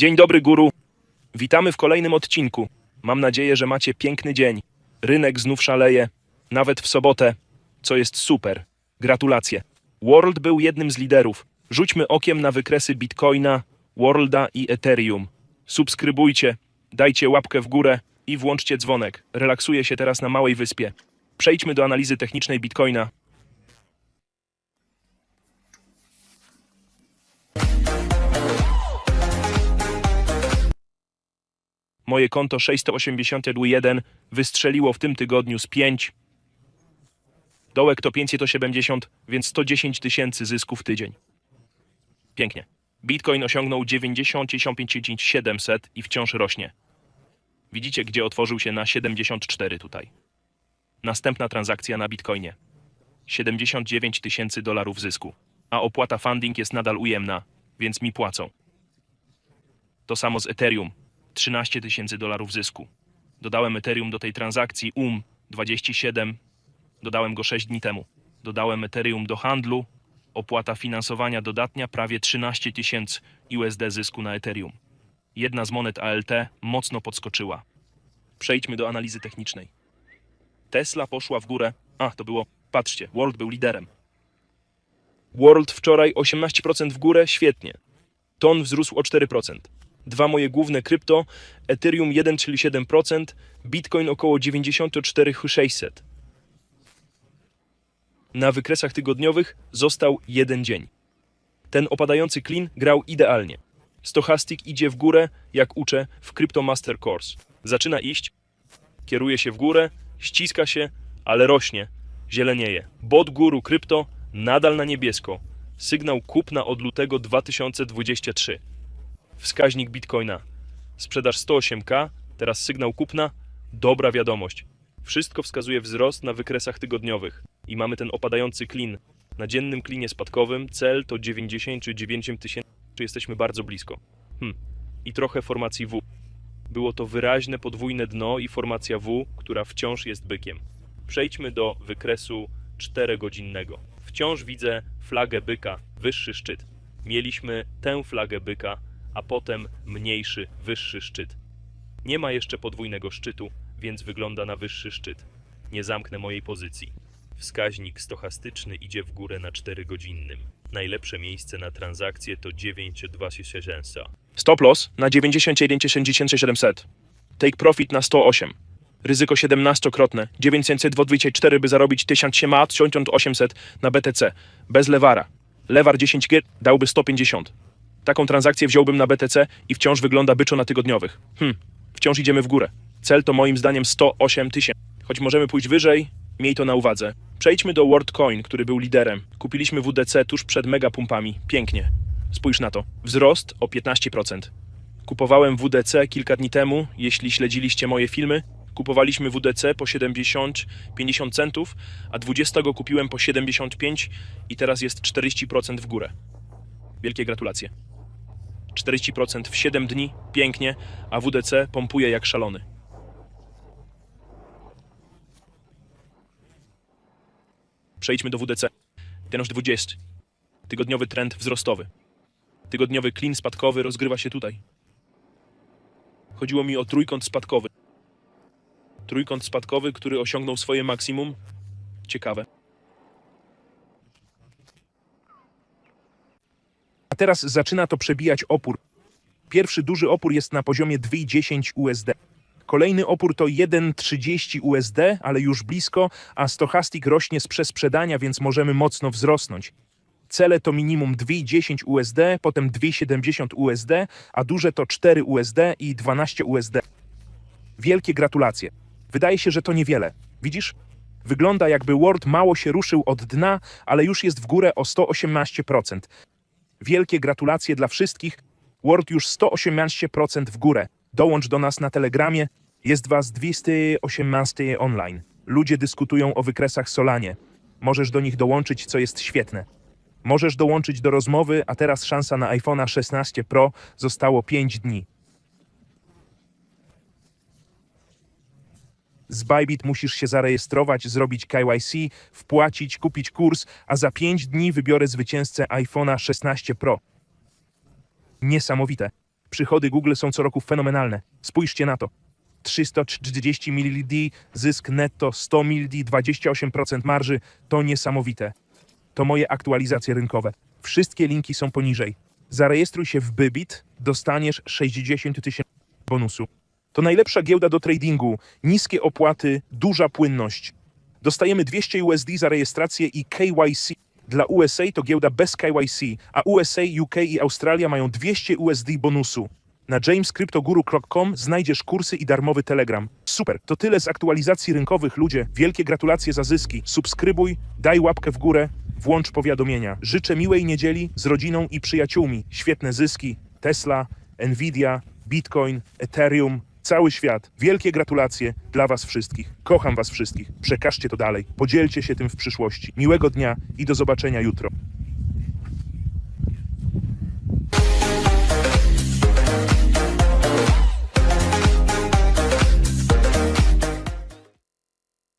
Dzień dobry, guru. Witamy w kolejnym odcinku. Mam nadzieję, że macie piękny dzień. Rynek znów szaleje, nawet w sobotę, co jest super. Gratulacje. World był jednym z liderów. Rzućmy okiem na wykresy Bitcoina, Worlda i Ethereum. Subskrybujcie, dajcie łapkę w górę i włączcie dzwonek. Relaksuję się teraz na małej wyspie. Przejdźmy do analizy technicznej Bitcoina. Moje konto 681 wystrzeliło w tym tygodniu z 5. Dołek to 570, więc 110 tysięcy zysków w tydzień. Pięknie. Bitcoin osiągnął 95 700 i wciąż rośnie. Widzicie, gdzie otworzył się na 74 tutaj. Następna transakcja na Bitcoinie. 79 tysięcy dolarów zysku. A opłata funding jest nadal ujemna, więc mi płacą. To samo z Ethereum. 13 tysięcy dolarów zysku. Dodałem Ethereum do tej transakcji UM 27. Dodałem go 6 dni temu. Dodałem Ethereum do handlu. Opłata finansowania dodatnia prawie 13 tysięcy USD zysku na Ethereum. Jedna z monet ALT mocno podskoczyła. Przejdźmy do analizy technicznej. Tesla poszła w górę. A, to było. Patrzcie, World był liderem. World wczoraj 18% w górę, świetnie. Ton wzrósł o 4%. Dwa moje główne krypto, Ethereum 1,7%, Bitcoin około 94,600. Na wykresach tygodniowych został jeden dzień. Ten opadający klin grał idealnie. Stochastic idzie w górę, jak uczę w Crypto Master Course. Zaczyna iść, kieruje się w górę, ściska się, ale rośnie, zielenieje. Bot guru krypto nadal na niebiesko. Sygnał kupna od lutego 2023. Wskaźnik Bitcoina. Sprzedaż 108k, teraz sygnał kupna. Dobra wiadomość. Wszystko wskazuje wzrost na wykresach tygodniowych i mamy ten opadający klin. Na dziennym klinie spadkowym cel to 99 tysięcy, jesteśmy bardzo blisko. Hm. I trochę formacji W. Było to wyraźne podwójne dno i formacja W, która wciąż jest bykiem. Przejdźmy do wykresu 4-godzinnego. Wciąż widzę flagę byka, wyższy szczyt. Mieliśmy tę flagę byka, a potem mniejszy, wyższy szczyt. Nie ma jeszcze podwójnego szczytu, więc wygląda na wyższy szczyt. Nie zamknę mojej pozycji. Wskaźnik stochastyczny idzie w górę na 4-godzinnym. Najlepsze miejsce na transakcję to 9,2 Stop loss na 91,700. Take profit na 108. Ryzyko 17-krotne. 924 by zarobić 1800 na BTC. Bez lewara. Lewar 10G dałby 150. Taką transakcję wziąłbym na BTC i wciąż wygląda byczo na tygodniowych. Hm, wciąż idziemy w górę. Cel to moim zdaniem 108 tysięcy. Choć możemy pójść wyżej, miej to na uwadze. Przejdźmy do WorldCoin, który był liderem. Kupiliśmy WDC tuż przed megapumpami. Pięknie. Spójrz na to. Wzrost o 15%. Kupowałem WDC kilka dni temu, jeśli śledziliście moje filmy. Kupowaliśmy WDC po 70-50 centów, a 20 go kupiłem po 75 i teraz jest 40% w górę. Wielkie gratulacje. 40% w 7 dni, pięknie, a WDC pompuje jak szalony. Przejdźmy do WDC. Ten już 20. Tygodniowy trend wzrostowy. Tygodniowy klin spadkowy rozgrywa się tutaj. Chodziło mi o trójkąt spadkowy. Trójkąt spadkowy, który osiągnął swoje maksimum. Ciekawe. Teraz zaczyna to przebijać opór. Pierwszy duży opór jest na poziomie 2,10 USD. Kolejny opór to 1,30 USD, ale już blisko, a stochastik rośnie z przesprzedania, więc możemy mocno wzrosnąć. Cele to minimum 2,10 USD, potem 2,70 USD, a duże to 4 USD i 12 USD. Wielkie gratulacje. Wydaje się, że to niewiele. Widzisz? Wygląda jakby Word mało się ruszył od dna, ale już jest w górę o 118%. Wielkie gratulacje dla wszystkich. Word już 118% w górę. Dołącz do nas na Telegramie. Jest was 218 online. Ludzie dyskutują o wykresach Solanie. Możesz do nich dołączyć, co jest świetne. Możesz dołączyć do rozmowy, a teraz szansa na iPhone'a 16 Pro zostało 5 dni. Z Bybit musisz się zarejestrować, zrobić KYC, wpłacić, kupić kurs, a za 5 dni wybiorę zwycięzcę iPhone'a 16 Pro. Niesamowite. Przychody Google są co roku fenomenalne. Spójrzcie na to. 330 mld zysk netto, 100 mld, 28% marży. To niesamowite. To moje aktualizacje rynkowe. Wszystkie linki są poniżej. Zarejestruj się w Bybit, dostaniesz 60 tysięcy bonusu. To najlepsza giełda do tradingu, niskie opłaty, duża płynność. Dostajemy 200 USD za rejestrację i KYC. Dla USA to giełda bez KYC, a USA, UK i Australia mają 200 USD bonusu. Na jamescryptoguru.com znajdziesz kursy i darmowy telegram. Super, to tyle z aktualizacji rynkowych, ludzie. Wielkie gratulacje za zyski. Subskrybuj, daj łapkę w górę, włącz powiadomienia. Życzę miłej niedzieli z rodziną i przyjaciółmi. Świetne zyski. Tesla, Nvidia, Bitcoin, Ethereum, cały świat. Wielkie gratulacje dla Was wszystkich. Kocham Was wszystkich. Przekażcie to dalej. Podzielcie się tym w przyszłości. Miłego dnia i do zobaczenia jutro.